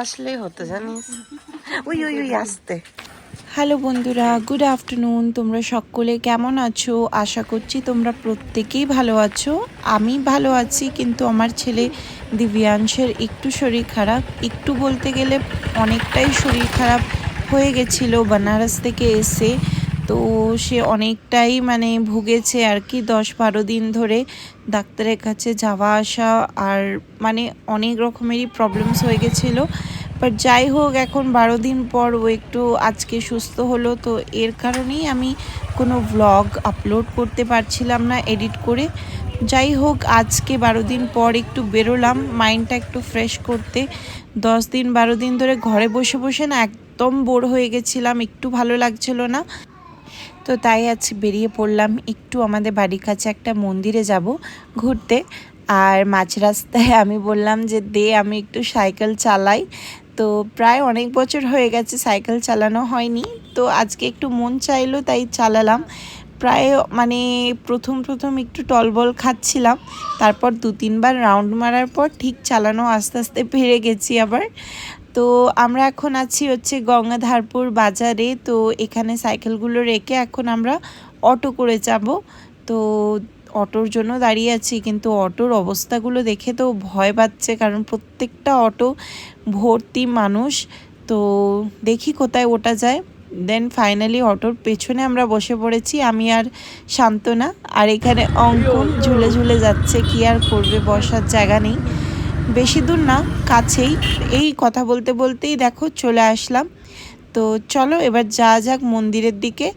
আসলেই হতো জানিস? ওই ওই ওই আসতে। হ্যালো বন্ধুরা গুড আফটারনুন তোমরা সকলে কেমন আছো? আশা করছি তোমরা প্রত্যেকেই ভালো আছো। আমি ভালো আছি কিন্তু আমার ছেলে দিব্যাংশের একটু শরীর খারাপ। একটু বলতে গেলে অনেকটাই শরীর খারাপ হয়ে গেছিল বেনারস থেকে এসে। তো সে অনেকটাই মানে ভুগেছে আর কি। দশ বারো দিন ধরে ডাক্তারের কাছে যাওয়া আসা আর মানে অনেক রকমেরই প্রবলেমস হয়ে গেছিল। বাট যাই হোক, এখন বারো দিন পর ও একটু আজকে সুস্থ হলো। তো এর কারণেই আমি কোনো ভ্লগ আপলোড করতে পারছিলাম না এডিট করে। যাই হোক, আজকে বারো দিন পর একটু বেরোলাম মাইন্ডটা একটু ফ্রেশ করতে। দশ দিন, বারো দিন ধরে ঘরে বসে বসে না একদম বোর হয়ে গেছিলাম, একটু ভালো লাগছিল না। তো তাই আজ বেরিয়ে পড়লাম একটু আমাদের বাড়ির কাছে একটা মন্দিরে যাব ঘুরতে। আর মাঝ রাস্তায় আমি বললাম যে, দে, আমি একটু সাইকেল চালাই। তো প্রায় অনেক বছর হয়ে গেছে সাইকেল চালানো হয়নি। তো আজকে একটু মন চাইলো, তাই চালালাম। প্রায় মানে প্রথম প্রথম একটু টলবল খাচ্ছিলাম। তারপর দু তিনবার রাউন্ড মারার পর ঠিক চালানো আস্তে আস্তে পেরে গেছি আবার। তো আমরা এখন আছি হচ্ছে গঙ্গাধারপুর বাজারে। তো এখানে সাইকেলগুলো রেখে এখন আমরা অটো করে যাব। তো অটোর জন্য দাঁড়িয়ে আছি, কিন্তু অটোর অবস্থাগুলো দেখে তো ভয় পাচ্ছে, কারণ প্রত্যেকটা অটো ভর্তি মানুষ। তো দেখি কোথায় ওটা যায়। দেন ফাইনালি অটোর পেছনে আমরা বসে পড়েছি, আমি আর শান্তনা। আর এখানে অঙ্কন ঝুলে ঝুলে যাচ্ছে, কি আর করবে, বসার জায়গা নেই। বেশি দূর না কাছেই। এই কথা বলতে বলতেই দেখো চলে আসলাম। তো চলো এবার যা যাক মন্দিরের দিকে।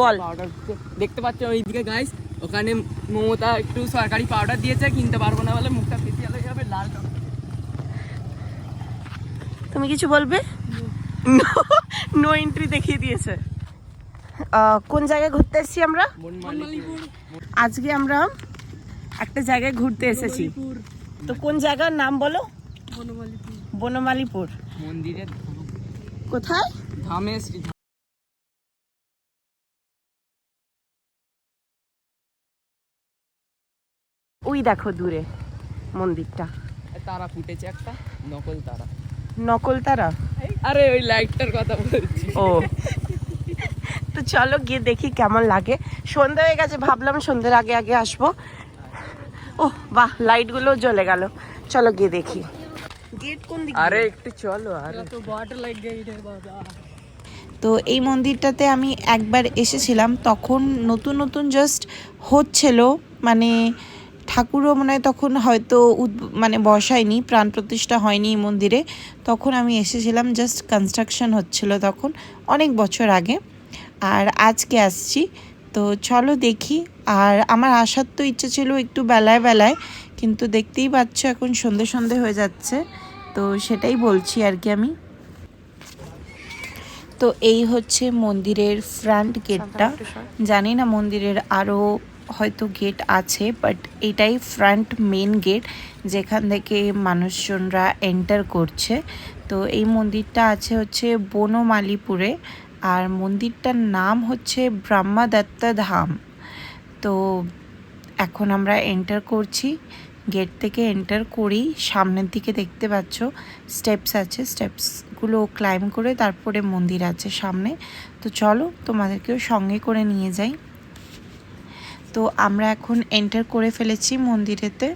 বল। দেখতে পাচ্ছ ওইদিকে গাইস ওখানে মমতা একটু সরকারি পাউডার দিয়েছে কিনতে পারব না বলে মুখটা ফেসিয়াল হয়ে যাবে লাল তুমি কিছু বলবে? নো এন্ট্রি দেখিয়ে দিয়েছে। কোন জায়গায় ঘুরতে এসেছি আমরা? আজকে আমরা একটা জায়গায় ঘুরতে এসেছি। তো কোন জায়গার নাম বলো? বনমালীপুর। বনমালীপুর মন্দিরের কোথায়? ধামে ওই দেখো দূরে মন্দিরটা। তারা ফুটেছে একটা নকল তারা। নকল তারা? আরে ওই লাইটটার কথা বলছি। ও। তো চলো গিয়ে দেখি কেমন লাগে। সন্ধ্যা হয়ে গেছে ভাবলাম সন্ধ্যের আগে আগে আসব। ও বাহ লাইটগুলো জ্বলে গেল। চলো গিয়ে দেখি। গেট কোন দিকে আরে একটু চলো আরে। তো বাটার লাইট গাইড বাবা। তো এই মন্দিরটাতে আমি একবার এসেছিলাম তখন নতুন নতুন জাস্ট হচ্ছিল মানে ঠাকুরও মনে হয় তখন হয়তো মানে বসায়নি প্রাণ প্রতিষ্ঠা হয়নি এই মন্দিরে। তখন আমি এসেছিলাম জাস্ট কনস্ট্রাকশন হচ্ছিল তখন অনেক বছর আগে। আর আজকে আসছি তো চলো দেখি। আর আমার আসার তো ইচ্ছে ছিল একটু বেলায় বেলায় কিন্তু দেখতেই পাচ্ছ এখন সন্ধে সন্ধে হয়ে যাচ্ছে তো সেটাই বলছি আর কি আমি। তো এই হচ্ছে মন্দিরের ফ্রন্ট গেটটা জানি না মন্দিরের আরও হয়তো গেট আছে বাট এটাই ফ্রন্ট মেন গেট যেখান থেকে মানুষজনরা এন্টার করছে। তো এই মন্দিরটা আছে হচ্ছে বনমালীপুরে। আর মন্দিরটার নাম হচ্ছে ব্রহ্মাদত্ত ধাম। তো এখন আমরা এন্টার করছি। গেট থেকে এন্টার করেই সামনের দিকে দেখতে পাচ্ছ স্টেপস আছে। স্টেপসগুলো ক্লাইম করে তারপরে মন্দির আছে সামনে। তো চলো, তোমাদেরকেও সঙ্গে করে নিয়ে যাই। তো আমরা এখন এন্টার করে ফেলেছি মন্দিরেতে।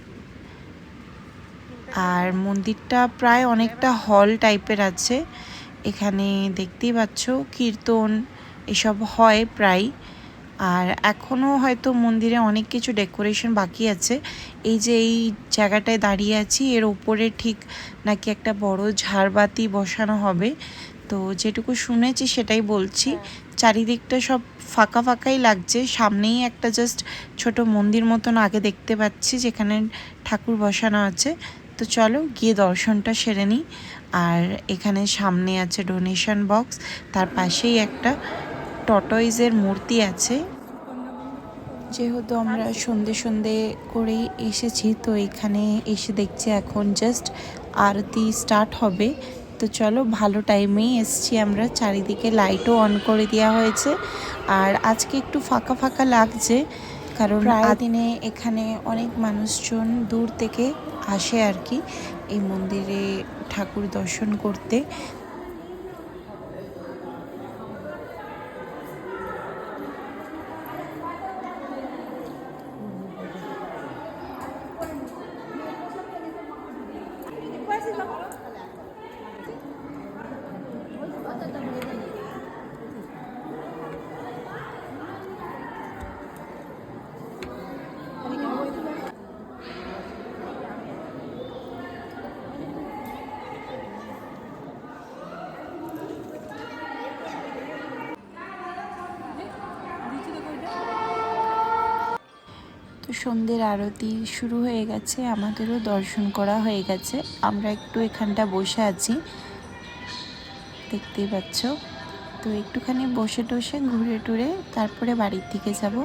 আর মন্দিরটা প্রায় অনেকটা হল টাইপের আছে। এখানে দেখতেই পাচ্ছ কীর্তন এসব হয় প্রায়। আর এখনও হয়তো মন্দিরে অনেক কিছু ডেকোরেশন বাকি আছে। এই যে এই জায়গাটায় দাঁড়িয়ে আছি, এর ওপরে ঠিক নাকি একটা বড় ঝাড়বাতি বসানো হবে। তো যেটুকু শুনেছি সেটাই বলছি। চারিদিকটা সব ফাঁকা ফাঁকাই লাগছে। সামনেই একটা জাস্ট ছোট মন্দির মতন আগে দেখতে পাচ্ছি, যেখানে ঠাকুর বসানো আছে। তো চলো গিয়ে দর্শনটা সেরে নিই। আর এখানে সামনে আছে ডোনেশন বক্স তার পাশেই একটা টটয়েজের মূর্তি আছে। যেহেতু আমরা সন্ধে সন্ধে করেই এসেছি, তো এখানে এসে দেখছি এখন জাস্ট আরতি স্টার্ট হবে। তো চলো, ভালো টাইমেই এসছি আমরা। চারিদিকে লাইটও অন করে দেওয়া হয়েছে। আর আজকে একটু ফাঁকা ফাঁকা লাগছে। কারণ প্রায় দিনে এখানে অনেক মানুষজন দূর থেকে আসে আর কি এই মন্দিরে ঠাকুর দর্শন করতে তো সন্ধ্যের আরতি শুরু হয়ে গেছে, আমাদেরও দর্শন করা হয়ে গেছে। আমরা একটু এখানটা বসে আছি। দেখতেই পাচ্ছ। তো একটুখানি বসে টসে ঘুরে টুরে তারপরে বাড়ির দিকে যাব।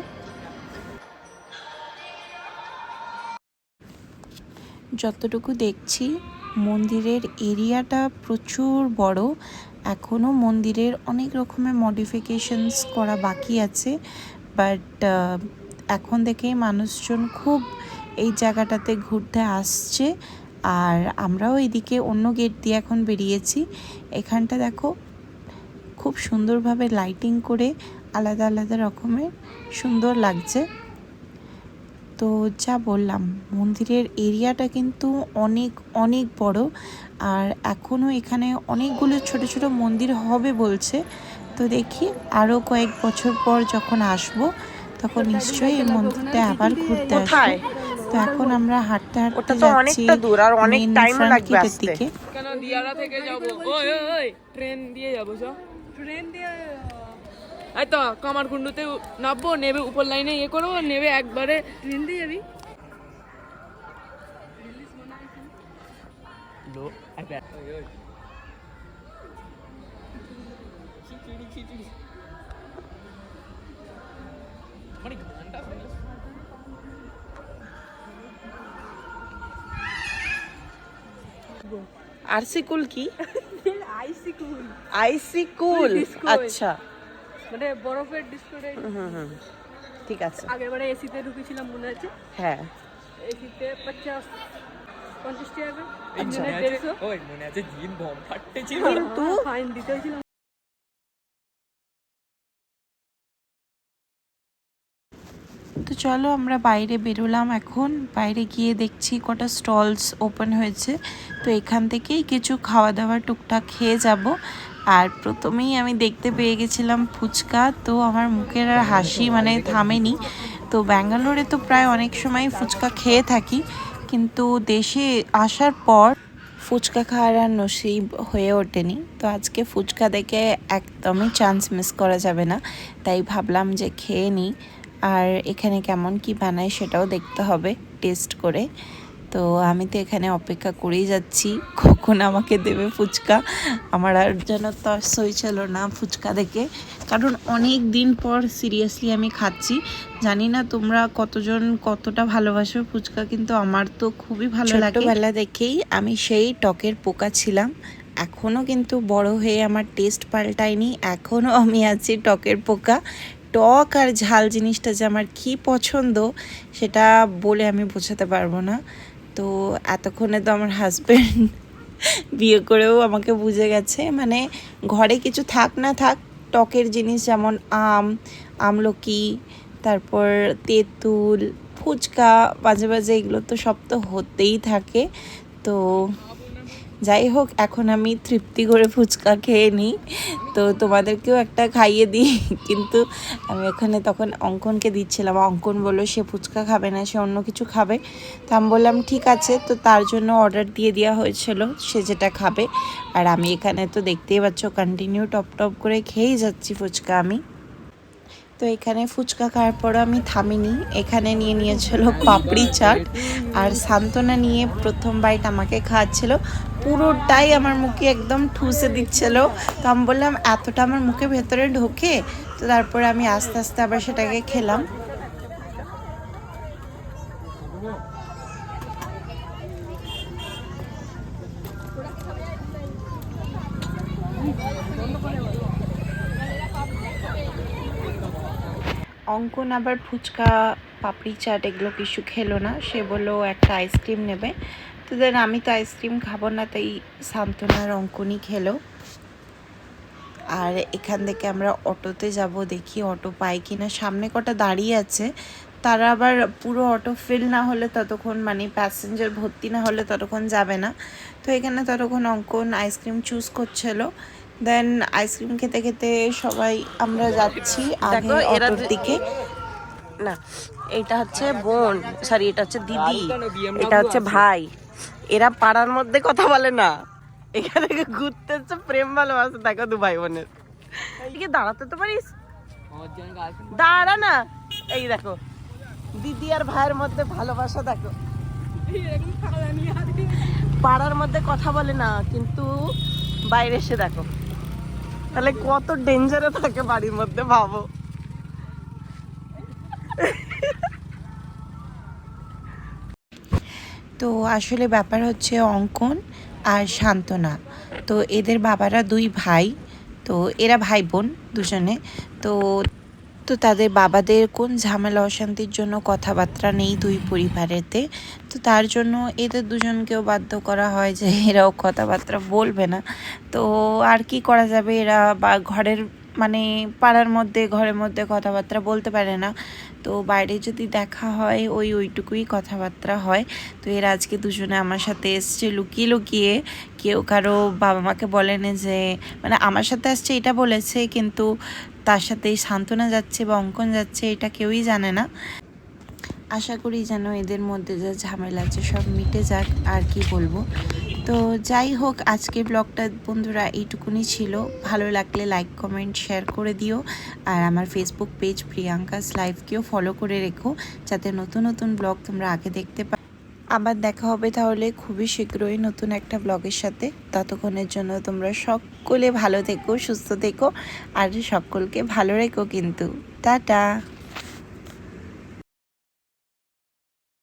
যতটুকু দেখছি, মন্দিরের এরিয়াটা প্রচুর বড়। এখনও মন্দিরের অনেক রকমের মডিফিকেশনস করা বাকি আছে। বাট এখন থেকেই মানুষজন খুব এই জায়গাটাতে ঘুরতে আসছে। আর আমরাও এদিকে অন্য গেট দিয়ে এখন বেরিয়েছি। এখানটা দেখো, খুব সুন্দরভাবে লাইটিং করে আলাদা আলাদা রকমের সুন্দর লাগছে। তো যা বললাম, মন্দিরের এরিয়াটা কিন্তু অনেক অনেক বড়। আর এখনও এখানে অনেকগুলো ছোট ছোট মন্দির হবে বলছে। তো দেখি আরও কয়েক বছর পর যখন আসব তখন নিশ্চয়ই এই মন্দিরটা আবার ঘুরতে আসব। কোথায়? তো এখন আমরা হাঁটতে হাঁটতে যাচ্ছি দূর আর অনেক front লাগবে আসতে। কেন দিয়ারা থেকে যাব? ওই ওই, ট্রেন দিয়ে যাব সব ট্রেন দিয়ে এই তো কামারকুণ্ডুতে নামবো নেবে উপর লাইনে ইয়ে করব নেবে একবারে। ট্রেন দিয়ে যাবি? আরসি কুল কি? আইসি কুল আইসি কুল Disco আচ্ছা। মানে বরফের ডিসকোডে হুম হুম ঠিক আছে। আগেরবারে এসিতে ঢুকেছিলাম মনে আছে? হ্যাঁ। এসিতে পঞ্চাশ পঞ্চাশ টাকা। একজনের দেড়শো। মনে আছে জিন বম ফাটতে ছিল কিন্তু ফাইন দিতে হয়েছিল তো চলো আমরা বাইরে বেরোলাম এখন। বাইরে গিয়ে দেখছি কটা স্টলস ওপেন হয়েছে। তো এখান থেকেই কিছু খাওয়া দাওয়া টুকটাক খেয়ে যাব। আর প্রথমেই আমি দেখতে পেয়ে গেছিলাম ফুচকা। তো আমার মুখের আর হাসি মানে থামেনি। তো ব্যাঙ্গালোরে তো প্রায় অনেক সময় ফুচকা খেয়ে থাকি। কিন্তু দেশে আসার পর ফুচকা খাওয়ার আর নসিব হয়ে ওঠেনি। তো আজকে ফুচকা দেখে একদমই চান্স মিস করা যাবে না। তাই ভাবলাম যে খেয়ে নিই। আর এখানে কেমন কি বানায় সেটাও দেখতে হবে, টেস্ট করে। তো আমি তো এখানে অপেক্ষা করেই যাচ্ছি, কখন আমাকে দেবে ফুচকা? আমার আর যেন তর সই ছিল না ফুচকা দেখে। কারণ অনেক দিন পর সিরিয়াসলি আমি খাচ্ছি। জানি না তোমরা কতজন কতটা ভালোবাসো ফুচকা, কিন্তু আমার তো খুবই ভালো লাগে। ছোটবেলা দেখেই আমি সেই টকের পোকা ছিলাম। এখনও কিন্তু বড় হয়ে আমার টেস্ট পাল্টায়নি এখনও আমি আছি টকের পোকা। টক আর ঝাল জিনিসটা যে আমার কি পছন্দ, সেটা বলে আমি বোঝাতে পারব না। তো এতক্ষণে তো আমার হাজব্যান্ড বিয়ে করেও আমাকে বুঝে গেছে। মানে ঘরে কিছু থাক না থাক, টকের জিনিস যেমন আম, আমলকি, তারপর তেঁতুল, ফুচকা, মাঝে মাঝে এগুলো তো সব তো হতেই থাকে। তো যাই হোক, এখন আমি তৃপ্তি করে ফুচকা খেয়ে নিই। তো তোমাদেরকেও একটা খাইয়ে দিই। কিন্তু আমি ওখানে তখন অঙ্কনকে দিচ্ছিলাম। অঙ্কন বলল, সে ফুচকা খাবে না, সে অন্য কিছু খাবে। তো আমি বললাম, ঠিক আছে। তো তার জন্য অর্ডার দিয়ে দেওয়া হয়েছিল, সে যেটা খাবে। আর আমি এখানে তো দেখতেই পাচ্ছ কন্টিনিউ টপ টপ করে খেয়েই যাচ্ছি ফুচকা আমি। তো এখানে ফুচকা খাওয়ার পরও আমি থামিনি। এখানে নিয়ে নিয়েছিল পাপড়ি চাট। আর সান্ত্বনা নিয়ে প্রথম বাইট আমাকে খাওয়াচ্ছিল। পুরোটাই আমার মুখে একদম ঠুসে দিচ্ছিল। তো আমি বললাম, এতটা আমার মুখে ভেতরে ঢোকে? তো তারপরে আমি আস্তে আস্তে আবার সেটাকে খেলাম। অঙ্কন আবার ফুচকা, পাপড়ি, চাট এগুলো কিছু খেলো না। সে বলল, একটা আইসক্রিম নেবে। তো দেন আমি তো আইসক্রিম খাব না তাই সান্ত্বনার অঙ্কনই খেলো। আর এখান থেকে আমরা অটোতে যাব দেখি অটো পাই কিনা। সামনে কটা দাঁড়িয়ে আছে তারা আবার পুরো অটো ফিল না হলে ততক্ষণ মানে প্যাসেঞ্জার ভর্তি না হলে ততক্ষণ যাবে না। তো এখানে ততক্ষণ অঙ্কন আইসক্রিম চুজ করছিল। দেন আইসক্রিম খেতে খেতে সবাই আমরা যাচ্ছি আগে অটোর দিকে। না এটা হচ্ছে বোন সরি এটা হচ্ছে দিদি এটা হচ্ছে ভাই। এরা পাড়ার মধ্যে কথা বলে না। এখানে ঘুরতে হচ্ছে প্রেম ভালোবাসা, দেখো দু ভাই বোনের। এদিকে দাঁড়াতে তো পারিস? দাঁড়া না। এই দেখো, দিদি আর ভাইয়ের মধ্যে ভালোবাসা দেখো। পাড়ার মধ্যে কথা বলে না, কিন্তু বাইরে এসে দেখো। তাহলে কত ডেঞ্জারে থাকে বাড়ির মধ্যে, ভাবো। তো আসলে ব্যাপার হচ্ছে অঙ্কন আর সান্ত্বনা। তো এদের বাবারা দুই ভাই, তো এরা ভাই বোন দুজনে। তো তো তাদের বাবাদের কোন ঝামেলা অশান্তির জন্য কথাবার্তা নেই দুই পরিবারেতে? তো তার জন্য এদের দুজনকেও বাধ্য করা হয় যে এরাও কথাবার্তা বলবে না। তো আর কি করা যাবে? এরা বা ঘরের মানে পাড়ার মধ্যে, ঘরের মধ্যে কথাবার্তা বলতে পারে না। তো বাইরে যদি দেখা হয়, ওই ওইটুকুই কথাবার্তা হয়। তো এর আজকে দুজনে আমার সাথে এসছে লুকিয়ে লুকিয়ে। কেউ কারও বাবা মাকে বলেনি যে মানে আমার সাথে আসছে এটা বলেছে, কিন্তু তার সাথে সান্ত্বনা যাচ্ছে বা অঙ্কন যাচ্ছে এটা কেউই জানে না। আশা করি যেন এদের মধ্যে যা ঝামেলা আছে সব মিটে যাক, আর কি বলব। তো যাই হোক আজকে ব্লগটা বন্ধুরা এইটুকুনি ছিল। ভালো লাগলে লাইক কমেন্ট শেয়ার করে দিও। আর আমার ফেসবুক পেজ প্রিয়াঙ্কাস লাইভকেও ফলো করে রেখো, যাতে নতুন নতুন ব্লগ তোমরা আগে দেখতে পা আবার দেখা হবে তাহলে খুবই শীঘ্রই নতুন একটা ব্লগের সাথে। ততক্ষণের জন্য তোমরা সকলে ভালো থেকো, সুস্থ থেকো, আর সকলকে ভালো রেখো কিন্তু। টাটা!